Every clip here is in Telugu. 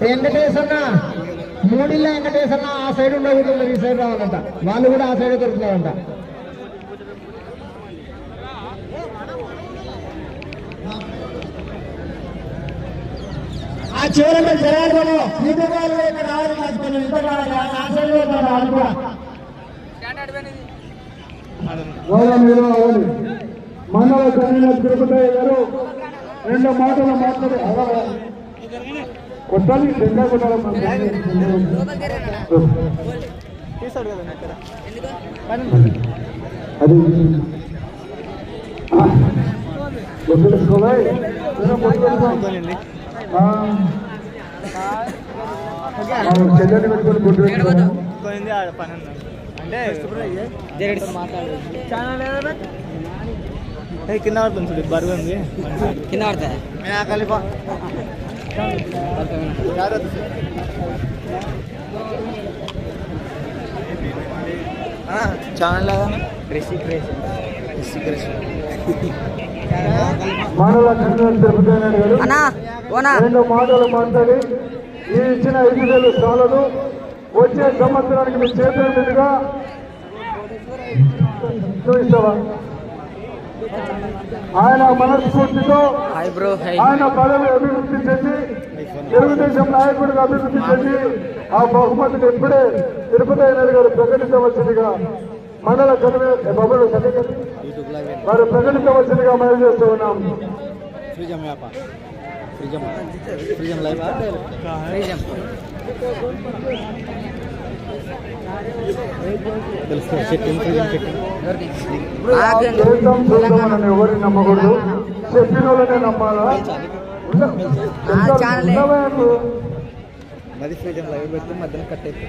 వెంకటేశన్న మూడిళ్ళ వెంకటేశన్న ఆ సైడ్ ఉండకూడదు ఈ సైడ్ రావాలంట. వాళ్ళు కూడా ఆ సైడ్ దొరుకుతారంట ఆ చివరలో జనాలు మీతో వాళ్ళు ఇక్కడ రావాలి రావాలి ఆ సైడ్ కూడా గారు రెండు మాటలు మాట్లాడి. కొట్టాలి జెండా కొట్టాలి. అది. చెల్లెని పెట్టుకొని కొట్టు పెట్టుకోవాలి. కింద పడుతుంది బరువు ఉంది. కింద పడతాయి ఛానల్ రెండు మాటలు మాట్లాడి ఈ ఇచ్చిన ఐదు వేలు చాలదు. వచ్చే సంవత్సరానికి మీ చేతుల మీదుగా చూపిస్తావా? ఆయన మనస్ఫూర్తితో హై బ్రో హై ఆయన పదవి అభివృద్ధి చెంది తెలుగుదేశం నాయకుడిగా అభివృద్ధి చెంది ఆ బహుమతిని ఇప్పుడే తిరుపతి నాయుడు గారు ప్రకటించవలసిందిగా మండల సభ్యులు వారు ప్రకటించవలసిందిగా మనం చేస్తూ ఉన్నాం? ఫ్రీజమ్ ఎవరిని నమ్మకూడదు చెప్పిన వాళ్ళనే నమ్మాలా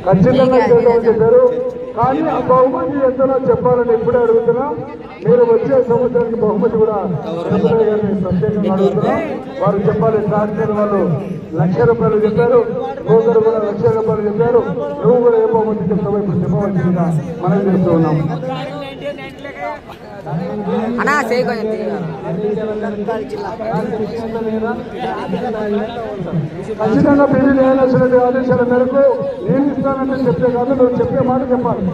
ఖచ్చితంగా చెప్పారు కానీ ఆ బహుమతి ఎంతనో చెప్పాలని ఇప్పుడే అడుగుతున్నా. మీరు వచ్చే సంవత్సరానికి బహుమతి కూడా ప్రత్యేకంగా అడుగుతున్నా. వారు చెప్పాలి ట్రాక్టర్ వాళ్ళు లక్ష రూపాయలు చెప్పారు ఒకరు కూడా లక్ష రూపాయలు చెప్పారు. నువ్వు కూడా ఏ బహుమతి చెప్తావో ఇప్పుడు చెప్పవలసిందిగా మనం చేస్తూ ఉన్నాం. అన్నా చేయి కొంచెం. ఖచ్చితంగా పెళ్ళి చేయాల్సిన ఆదేశాల మేరకు నేను ఇస్తానంటే చెప్పే కాదు నువ్వు చెప్పే మాట చెప్పాలి.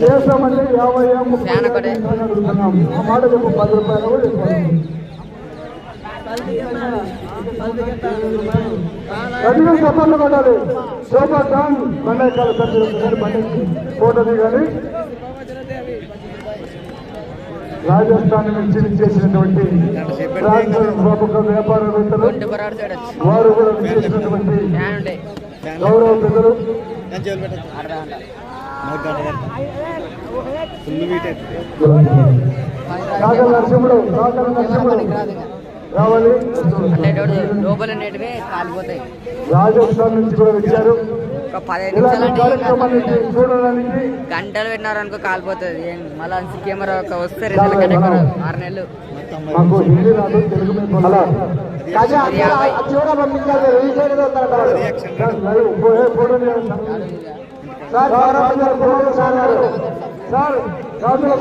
చేస్తామంటే యాభై మాట చెప్పు పది రూపాయలు గట్టిగా చప్పట్లు కొట్టాలి బండకాల ఫోటో దిగాలి రాజస్థాన్ నుంచి చేసినటువంటి ప్రముఖ వ్యాపారవేత్తలు వారు కూడా చేసినటువంటి గౌరవ పెద్దలు. కాకల నరసింహుడు కాకల నరసింహుడు. లోపల కాలిపోతాయి రాజస్థాన్ నుంచి కూడా వచ్చారు ఒక పదిహేను నిమిషాలు గంటలు పెట్టినారనుకో కాలిపోతుంది మళ్ళీ కెమెరా ఒక వస్తే రెండు నెలల. ఆరు నెలలు సార్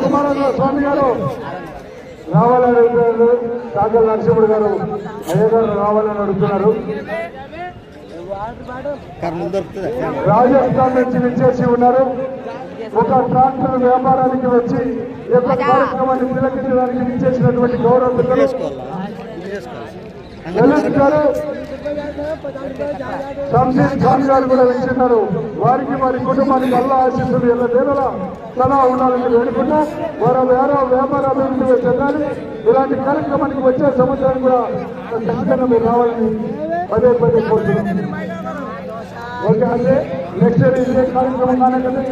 కుమార స్వామి గారు రావాలని అడుగుతున్నారు. కాకల నరసింహుడు గారు అయ్య గారు రావాలని అడుగుతున్నారు. రాజస్థాన్ నుంచి విచ్చేసి ఉన్నారు. ఒక ట్రాక్టర్ వ్యాపారానికి వచ్చి ఈ యొక్క కార్యక్రమాన్ని తిలకించడానికి విచ్చేసినటువంటి గౌరవ వెలుస్తున్నారు షంషీర్ ఖాన్ గారు కూడా వెళ్తున్నారు వారికి వారి కుటుంబానికి అల్ల ఆశిస్తులు ఎల్ల దేవల తలా ఉండాలని వేడుకుంటూ వారు వేరే వ్యాపార అభివృద్ధిగా చెందాలి. ఇలాంటి కార్యక్రమానికి వచ్చే సంవత్సరం కూడా ఖచ్చితంగా మీరు రావాలని పదే పదే కోరుతున్నాం. ఓకే అంటే నెక్స్ట్ ఇదే కార్యక్రమం కానీ కదా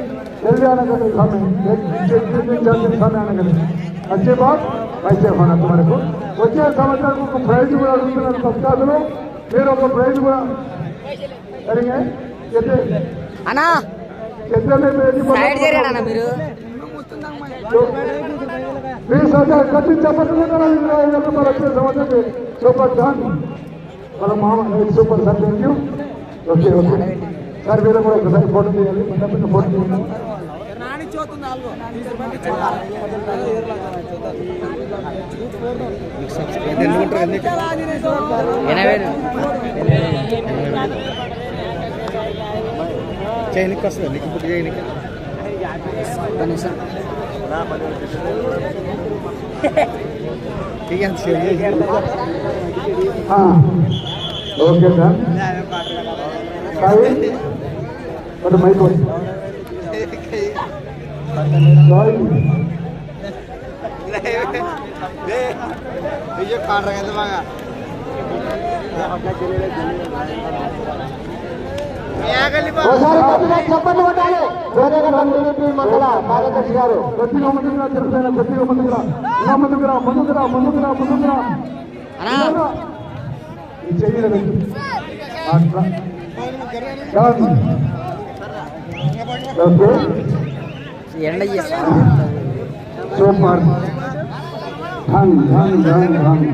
ఎల్లి అనగదు స్వామి స్వామి అనగదు వచ్చే బాబు వైద్య మనకు వచ్చే సంవత్సరానికి ఒక ప్రైజ్ కూడా అడుగుతున్నారు సంస్థాతులు మీరు ఒక ప్రైజ్ కూడా అన్నా. Super sir sir thank you sir మీరు. కూడా ఒకసారి ఫోటో తీయాలి ఫోటో తీయాలి చేయనికి వస్తుంది నీకు ఇప్పుడు చేయనికి కనీసం ఓకే సార్ మైక్ చప్పట్లు కొట్టాలి టీడీపీ మండల కార్యదర్శి గారు. గట్టిగా ముందుకురా తెలుసైనా గట్టిగా ముందుకురా ఇలా ముందుకురా ముందుకురా ముందుకురా ముందుకురా అన్నా. ఈ చెయ్యి వెనక్కి. అట్లా. ఎండ సూపర్. ధన్ ధన్ ధన్ ధన్.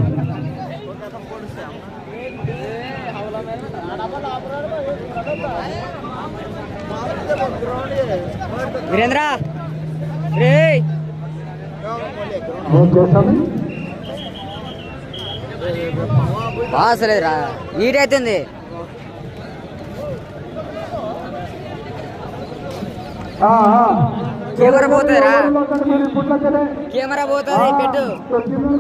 వీరేంద్ర! రే ఓకే సార్. బాగా అసలేదు రా హీట్ అవుతుంది ఆ. కెమెరా పోతుందిరా? మీరు ఇప్పుడులకనే కెమెరా పోతుంది పెట్టు ప్రతిదీ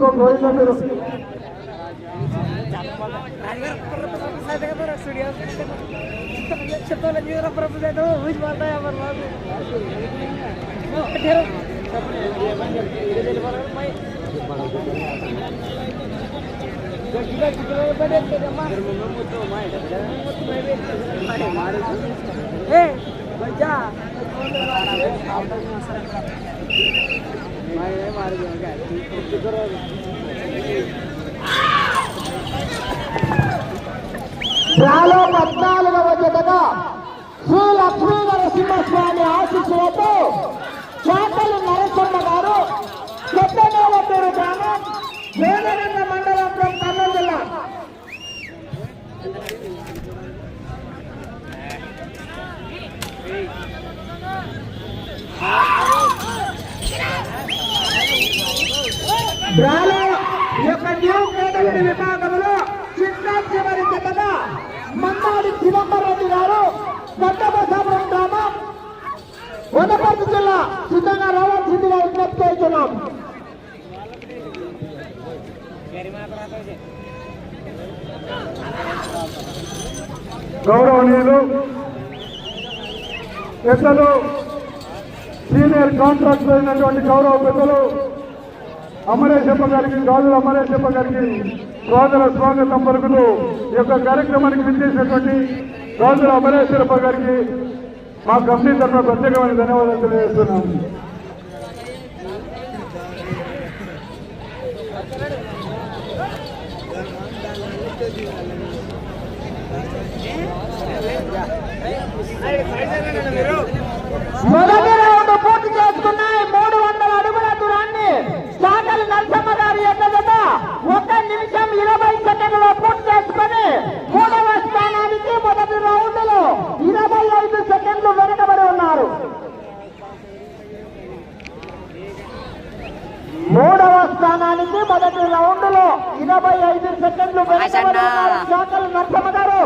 గోవింద డ్రాలో పద్నాలుగవ జతగా శ్రీ లక్ష్మీ నరసింహస్వామి ఆశీస్సులతో చేపలు నరసింహ గారు పెద్దనేలపేరు గ్రామం వేదనంద మండలం కర్నూలు జిల్లా. డ్రాలో ఈ యొక్క న్యూ కేటగిరీ విభాగంలో చిన్న చివరి జతగా మన్నాడి చిదంబరెడ్డి గారు గడ్డబసాపురం గ్రామం వనపర్తి జిల్లా సిద్ధంగా రావాల్సిందిగా విజ్ఞప్తి చేస్తున్నాం. గౌరవనీయులు పెద్దలు సీనియర్ కాంట్రాక్టర్ అయినటువంటి గౌరవ పెద్దలు అమరేశప్ప గారికి గాజుల అమరేశప్ప గారికి సోదర స్వాగతం పలుకుతూ ఈ యొక్క కార్యక్రమానికి విచ్చేసినటువంటి గాజుల అమరేశ్వరప్ప గారికి మా కమిటీ తరఫున ప్రత్యేకమైన ధన్యవాదాలు తెలియజేస్తున్నాం. మొదటి రౌండ్ పూర్తి చేసుకున్నాయి మూడు వందల అడుగుల దూరాన్ని సాగలి నరసమ్మ గారి యొక్క జత ఒక నిమిషం ఇరవై సెకండ్లో పూర్తి చేసుకుని మూడవ స్థానానికి మొదటి రౌండ్లో ఇరవై ఐదు సెకండ్లు వెనుకబడి ఉన్నారు మూడవ స్థానానికి మొదటి రౌండ్లో ఇరవై ఐదు సెకండ్లు వెనుకబడి ఉన్నారు Sagali Narasamma garu.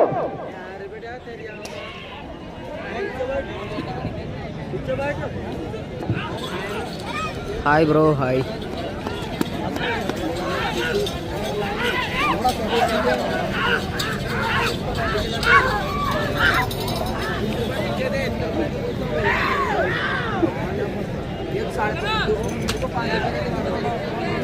Hi bro hi.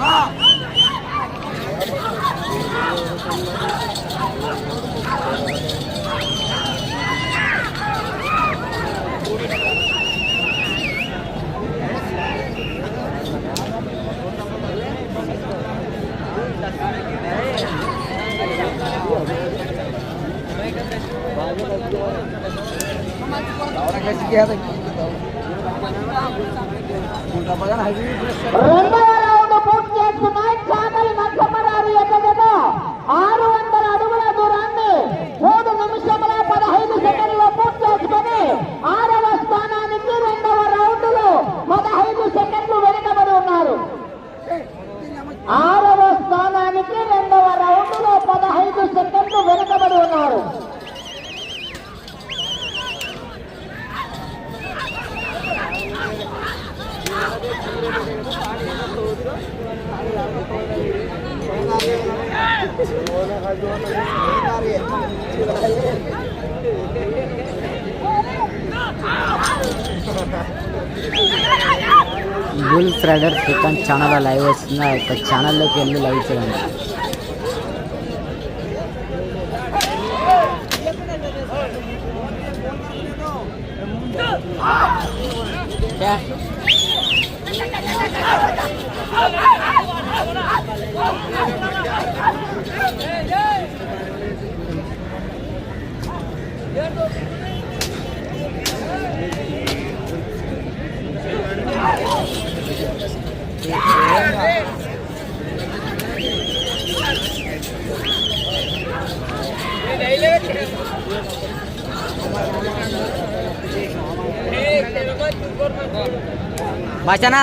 Ah! రెండవ రౌండ్ పూర్తి చేసుకున్నాయి చాకలి నరసింహారావు ఎక్కడట ఆరు వందల అడుగుల దూరాన్ని మూడు నిమిషముల పదహైదు సెకండ్లో పూర్తి చేసుకుని ఆరవ స్థానానికి రెండవ రౌండ్లో పదహైదు సెకండ్లు వెనుకబడి ఉన్నారు. ఆరవ స్థానానికి రెండవ రౌండ్లో పదహైదు సెకండ్లు వెనుకబడి ఉన్నారు. బుల్ ఫ్రైడర్ చికెన్ ఛానల్ లైవ్ వస్తుంది? ఆ యొక్క ఛానల్లోకి వెళ్ళి లైవ్ చేయండి. బచనా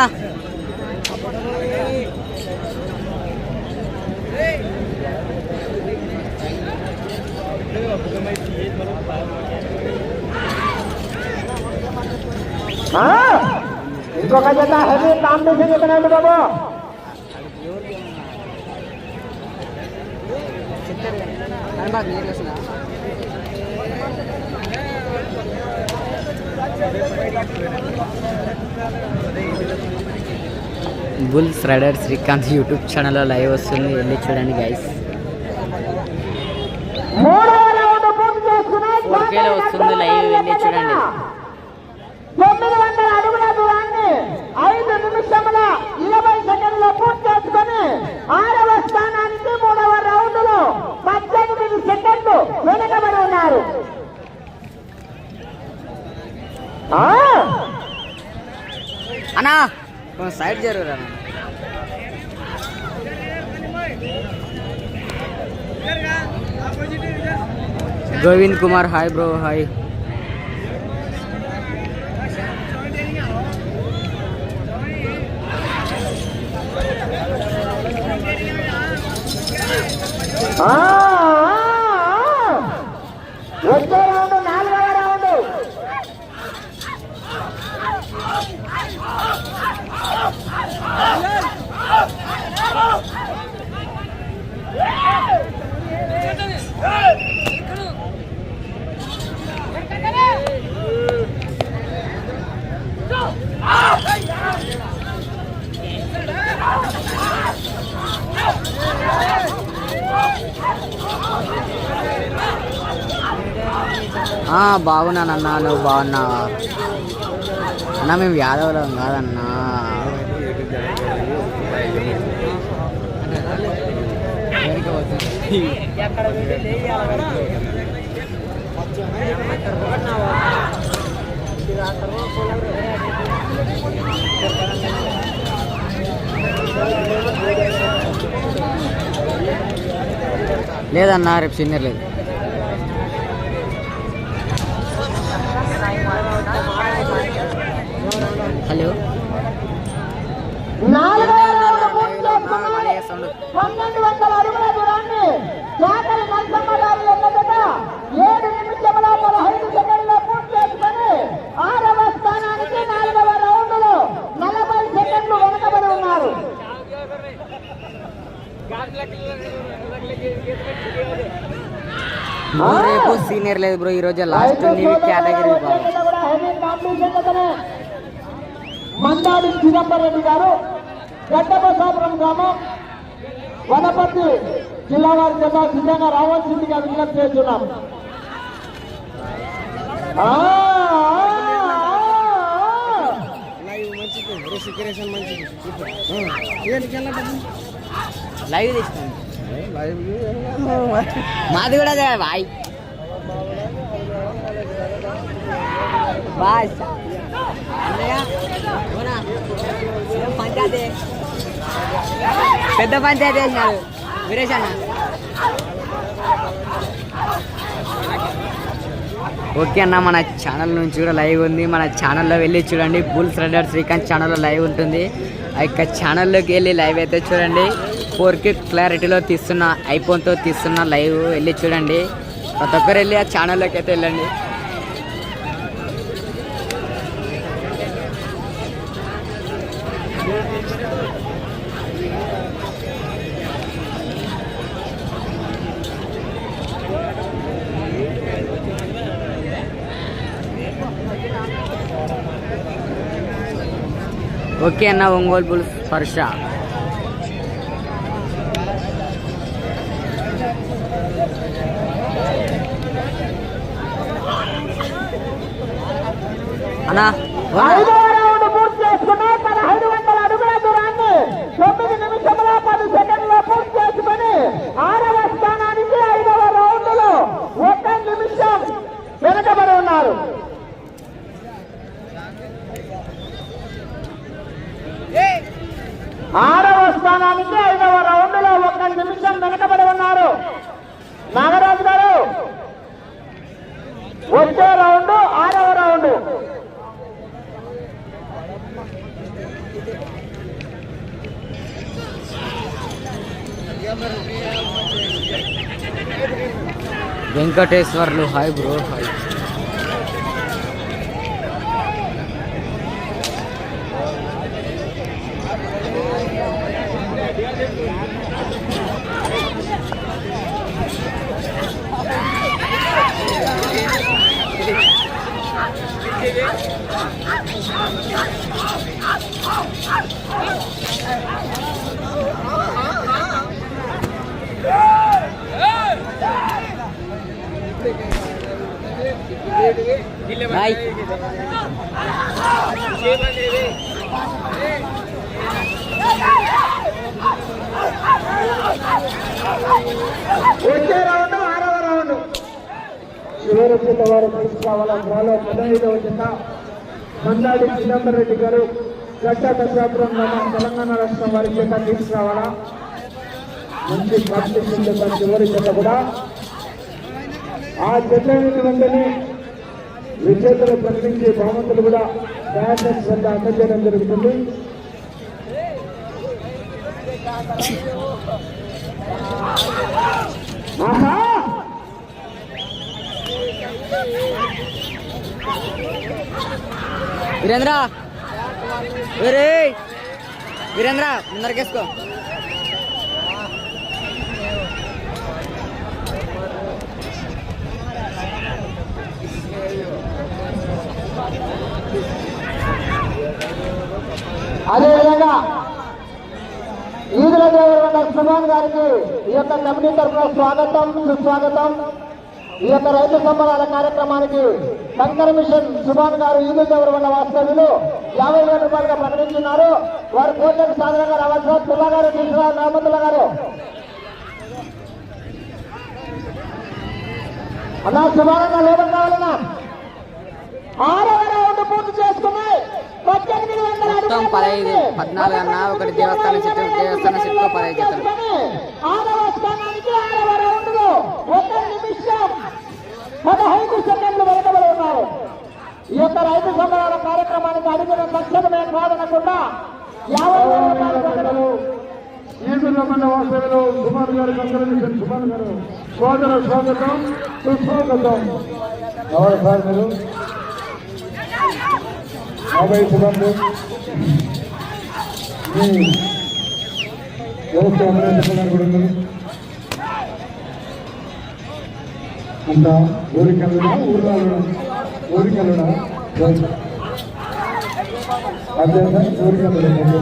ఆ? ఇంకొక జత హెవీ ఇక్కడ బాబు బుల్స్ రైడర్ శ్రీకాంత్ యూట్యూబ్ ఛానల్లో లైవ్ వస్తుంది. వెళ్ళి చూడండి గైస్ వస్తుంది లైవ్. వెళ్ళి చూడండి. తొమ్మిది వందల అడుగుల దూరాన్ని ఐదు నిమిషముల ఇరవై సెకండ్లో పూర్తి చేసుకుని ఆరవ స్థానానికి మూడవ రౌండ్లో పద్దెనిమిది సెకండ్లు వెనకబడి ఉన్నారు. అన్నా side జరుగురా Govind Kumar hi bro hi. ఆ, ఆ, ఆ. వచ్చే రౌండ్ నాలుగవ రౌండ్ ఆ, బాగున్నానన్నా నువ్వు బాగున్నావా అన్నా మేము యాదవులం కాదన్నా. లేదన్నా రేపు సీనియర్ లేదు. హలో. పన్నెండు వందల అడుగుల దూరాన్ని చాకలి నరసింహారావు ఎన్నదట ఏడు నిమిషముల పదహైదు సెకండ్లో పూర్తి చేసుకుని ఆరవ స్థానానికి నాలుగవ రౌండ్లో నలభై సెకండ్లు వెనుకబడి ఉన్నారు రేపు సీనియర్ లేదు బ్రో ఈరోజు లాస్ట్ నీవి కేటగిరీ బాబు మందాడి చిదంబరెడ్డి గారు గడ్డబసాపురం గ్రామం వనపర్తి జిల్లా వారి చేత సిద్ధంగా రావాల్సిందిగా విజ్ఞప్తి చేస్తున్నాం. లైవ్ మాది కూడా బాయ్. బాయ్ పంచాయతీ పెద్ద పంచాయతీ వేసినాడు వీరేష్ అన్న. ఓకే అన్న మన ఛానల్ నుంచి కూడా లైవ్ ఉంది. మన ఛానల్లో వెళ్ళి చూడండి. బుల్ థ్రెడర్ శ్రీకాంత్ ఛానల్లో లైవ్ ఉంటుంది. ఆ యొక్క ఛానల్లోకి వెళ్ళి లైవ్ అయితే చూడండి. ఫోర్కి క్లారిటీలో తీస్తున్న ఐఫోన్తో తీస్తున్న లైవ్ వెళ్ళి చూడండి. ప్రతి ఒక్కరు వెళ్ళి ఆ ఛానల్లోకి అయితే వెళ్ళండి. ఓకే అన్న ఒంగోలు బుల్స్ స్పర్శ అన్నా ఐదవ రౌండ్ పూర్తి చేసుకున్నాయి పదహైదు వందల అడుగుల దూరాన్ని తొమ్మిది నిమిషముల పది సెకండ్ల పూర్తి చేసుకుని ఆరవ స్థానానికి ఐదవ రౌండ్లో ఒక నిమిషం వెనుకబడి ఉన్నారు ఆరవ స్థానానికి ఐదవ రౌండ్లో ఒక నిమిషం వెనుకబడి ఉన్నారు నాగరాజు గారు వచ్చే రౌండ్ ఆరవ round Venkateswarlu. Hi bro hi hi వచ్చే రౌండ్ ఆరవ రౌండ్ చివరి జత వారు డ్రాలో పదహైదవ మందాడి చిదంబరం రెడ్డి గారు గడ్డ దశాపురం గ్రామం తెలంగాణ రాష్ట్రం వారి చేత తీసుకురావాలా? మంచి ప్రాక్టీస్ యొక్క చివరి జత కూడా. ఆ చెట్ల వెంటనే విజేతలు ప్రకటించే బహుమతులు కూడా ఫ్యాషన్స్ వల్ల అందజేయడం జరుగుతుంది. వీరేంద్ర! వీరేంద్ర ముందరకేసుకో. అదేవిధంగా ఈదుల దేవరకొండ సుమాన్ గారికి ఈ యొక్క కమిటీ తరఫున స్వాగతం సుస్వాగతం. ఈ యొక్క రైతు సంబరాల కార్యక్రమానికి శంకర మిషన్ సుమాన్ గారు ఈదుల దేవరకొండ వాస్తవ్యులు యాభై వేల రూపాయలుగా ప్రకటించున్నారు. వారి కోట్లకు సాధారణంగా రావాల్సిన తుల్లా గారు తీసుకురా రామతుల్లా గారు. అన్నా సుమారంగా లోపల కావాలన్నా. ఆరు రౌండ్ పూర్తి చేసుకున్నాయి. మొత్తం పదహైదు పద్నాలుగు అన్న ఒకటి దేవస్థానం చుట్టూ దేవస్థానం చుట్టూ పదహైదు జతలు. ఆరవ స్థానానికి ఆరవ రౌండ్లో ఒక నిమిషం పదహైదు సెకండ్లు వెనకబడి ఉన్నారు. ఈ యొక్క రైతు సంబరాల కార్యక్రమానికి అడిగిన తక్షణమే కాదనకుండా యాభై వాసవిలో గారు గారు. సోదర స్వాగతం. సుస్వాగతం. ఎవరు సార్ మీరు அவை புகழ்ந்து. கொடுங்கள் அந்த ஒரு கல்லுடா ஒரு நாளுடா ஒரு கல்லுடா அதே ஒரு கல்லுடா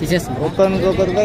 Sí, sí, sí.